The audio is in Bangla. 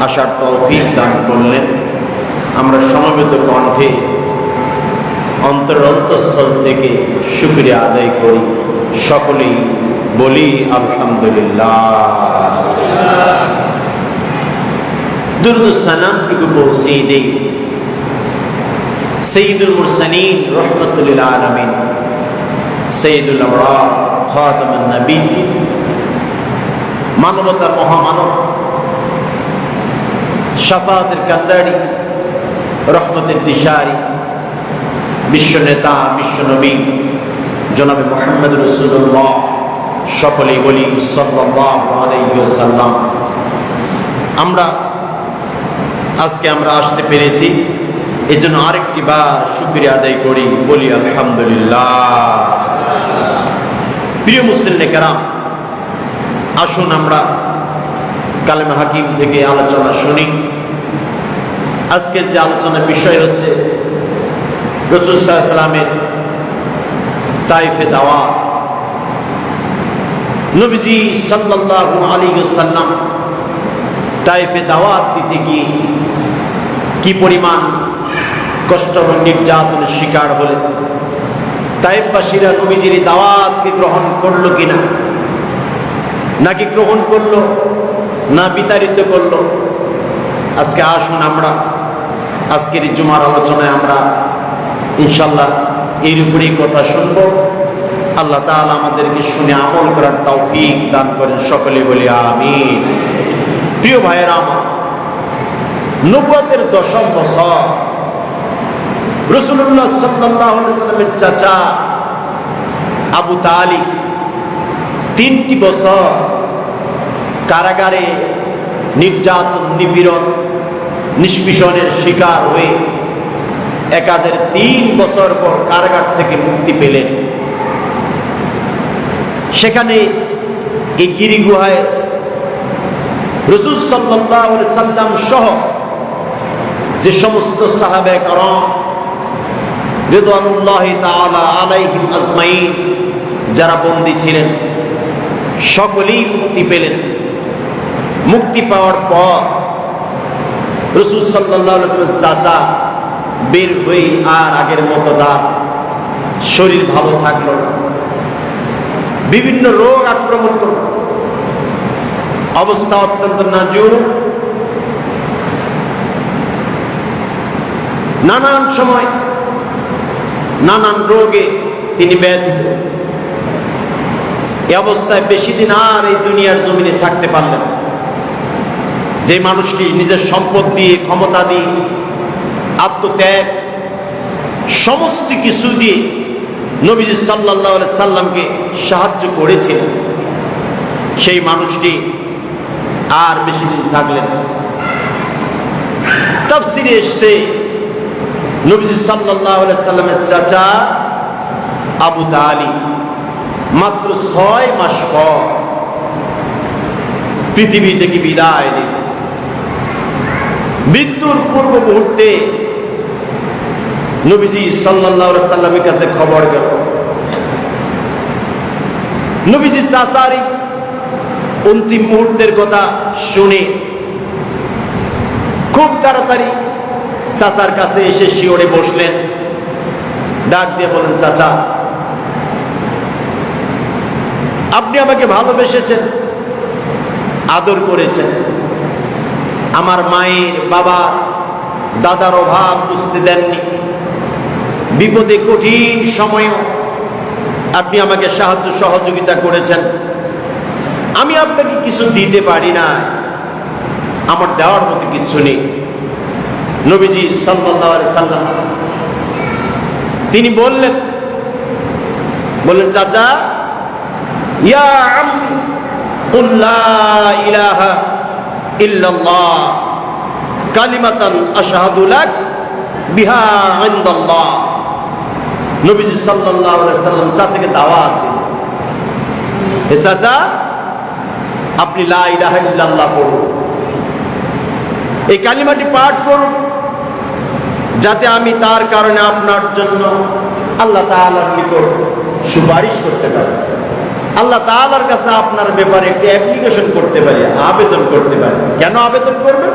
আসার তৌফিক দান করলেন। আমরা সমবেত কণ্ঠে অন্তর অন্তঃস্থল থেকে শুক্রিয়া আদায় করি। সকলেই বলি, আলহামদুলিল্লাহ। মুরসানিন রহমতুল্লাহ নবী মানবতার মহামানব শাফাতের কান্ডারি, রহমতের দিশারি, বিশ্ব নেতা, বিশ্ব নবী, জনাবে মোহাম্মদ রসুল্লাহ সকলেই বলি সাল্লাম আমরা, আজকে আমরা আসতে পেরেছি এই জন্য আরেকটি বার শুক্রিয়া আদায় করি, বলি আলহামদুলিল্লাহ। প্রিয় মুসলিম নেকেরাম আসুন আমরা কালেমা হাকিম থেকে আলোচনা শুনি। আজকের যে আলোচনার বিষয় হচ্ছে রসুল সাল্লামের তাইফে দাওয়া। নবীজি সাল্লাল্লাহু আলাইহি সাল্লাম তাইফে দাওয়াত দিতে গিয়ে কি পরিমাণ কষ্ট এবং নির্যাতনের শিকার হলেন? তাইফবাসীরা নবীজির দাওয়াতকে গ্রহণ করল কিনা? নাকি গ্রহণ করল না বিতাড়িত করল? আজকে আসুন আমরা আজকের জুমার আলোচনায় আমরা ইনশাল্লাহ এর উপরেই কথা শুনব। আল্লাহ তাআলা আমাদেরকে শুনে আমল করার তৌফিক দান করেন সকলে বলি আমিন। প্রিয় ভাইয়েরা আমার নব্বতের দশম বছর রসুল্লাহ সাল্লাহ সাল্লামের চাচা আবু তালি তিনটি বছর কারাগারে নির্যাতন, নিপীড়ন নিষ্পিষণের শিকার হয়ে একাদের তিন বছর পর কারাগার থেকে মুক্তি পেলেন। সেখানে এই গিরি গুহায় রসুল সাল্লাহ সাল্লাম সহ যে সমস্ত সাহাবে করম যারা বন্দী ছিলেন, সকলেই মুক্তি পেলেন। মুক্তি পাওয়ার পর রসুল সাল্লাহ চাচা বের হয়ে আর আগের মতো তার শরীর ভালো থাকল বিভিন্ন রোগ আক্রমণ করল। অবস্থা অত্যন্ত নাজুক। নানান সময় নানান রোগে তিনি ব্যথিত। এই অবস্থায় বেশি দিন আর এই দুনিয়ার জমিনে থাকতে পারলেন না। যে মানুষটি নিজের সম্পদ দিয়ে, ক্ষমতা দিয়ে, আত্মত্যাগ, সমস্ত কিছু দিয়ে নবীজি সাল্লাহ সাল্লামকে সাহায্য করেছিলেন সেই মানুষটি আর বেশি দিন থাকলেন তাফসিরে এসছে, নবীজি সাল্লাহ সাল্লামের চাচা আবু তালি, মাত্র ছয় মাস পর পৃথিবী থেকে বিদায় নিল মৃত্যুর পূর্ব মুহূর্তে নবীজি সাল্লাহ সাল্লামের কাছে খবর গেল। নবীজি চাচারি অন্তিম মুহূর্তের কথা শুনে খুব তাড়াতাড়ি চাচার কাছে এসে শিওরে বসলেন। ডাক দিয়ে বলেন চাচা, আপনি আমাকে ভালোবেসেছেন, আদর করেছেন। আমার মায়ের বাবা, দাদার অভাব বুঝতে দেননি। বিপদে কঠিন সময়ও আপনি আমাকে সাহায্য সহযোগিতা করেছেন। আমি আপনাকে কিছু দিতে পারি না। আমার দেওয়ার মতো কিচ্ছু নেই। নবীজি সাল্লাহ সাল্লাম তিনি বললেন বললেন, চাচা, ইয়া ইলাহা সাল্লাম চাচাকে চাচা, আপনি এই কালিমাটি পাঠ করুন, যাতে আমি তার কারণে আপনার জন্য আল্লাহ নিকট সুপারিশ করতে পারি। আল্লাহ তালার কাছে আপনার ব্যাপারে একটি অ্যাপ্লিকেশন করতে পারি, আবেদন করতে পারি। কেন আবেদন করবেন?